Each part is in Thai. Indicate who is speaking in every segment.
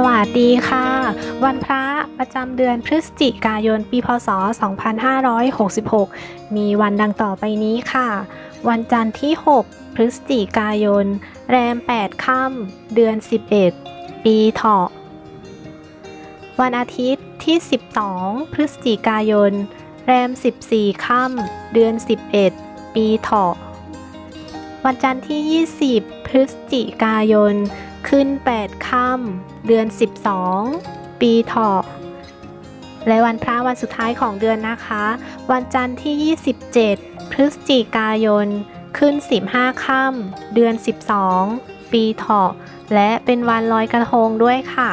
Speaker 1: สวัสดีค่ะ วันพระประจำเดือนพฤศจิกายน ปีพศ 2566 มีวันดังต่อไปนี้ค่ะ วันจันทร์ที่ 6 พฤศจิกายน แรม 8 ค่ำเดือน 11 ปีเถาะ วันอาทิตย์ที่ 12 พฤศจิกายน แรม 14 ค่ำเดือน 11 ปีเถาะ วันจันทร์ที่ 20 พฤศจิกายน ขึ้น 8 ค่ำเดือน 12 ปีเถาะและวันพระวันสุดท้ายของเดือนนะคะ วันจันทร์ที่ 27 พฤศจิกายน ขึ้น 15 ค่ำเดือน 12 ปีเถาะและเป็นวันลอยกระทงด้วยค่ะ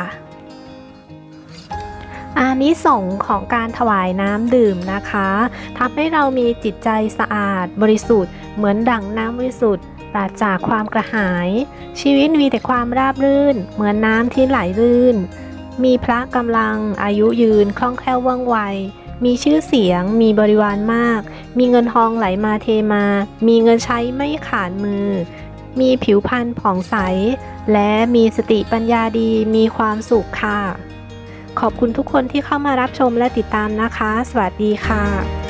Speaker 1: อานิสงส์ของการถวายน้ำดื่มนะคะทำให้เรามีจิตใจสะอาดบริสุทธิ์ เหมือนดั่งน้ำบริสุทธิ์ ปราศจากความกระหาย ชีวิตมีแต่ความราบรื่น เหมือนน้ำที่ไหลลื่น มีพระกำลังอายุยืนคล่องแคล่วว่องไว มีชื่อเสียง มีบริวารมาก มีเงินทองไหลมาเทมา มีเงินใช้ไม่ขาดมือ มีผิวพรรณผ่องใส และมีสติปัญญาดี มีความสุขค่ะ ขอบคุณทุกคนที่เข้ามารับชมและติดตามนะคะ สวัสดีค่ะ